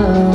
love.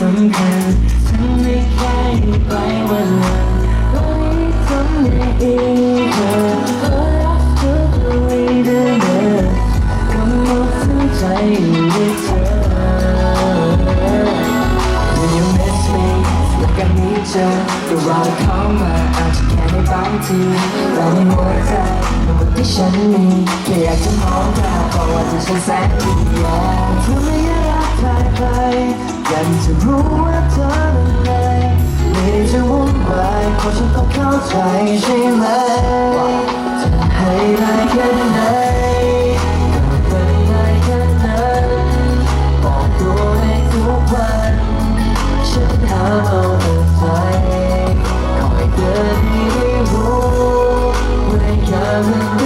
สำคัญฉันไม่แค่ไปวันละต้องให้ทำในอีกเธอทุกรักเธอไม่ไดินเดินกำหนดทั้งใจด้วยเธอ When you miss me like I need you ก็รอเข้ามาอาจจะแค่ในบางทีเราไม่หมดใจในวันที่ฉันมีแค่อยากจะมองเธอเพราะว่าเธอช่างแสนดี ยากจะรู้ว่าเธอเป็นไงไม่ได้จะวุ่นวายพรฉันต้องเข้าใจใช่ไหมจะให้ได้แค่ไหนก็เปได้แค่นั้นบอกตัวในทุกวันฉันหาเอาใจคอยเดินให้รู้ว่าอยากเป็น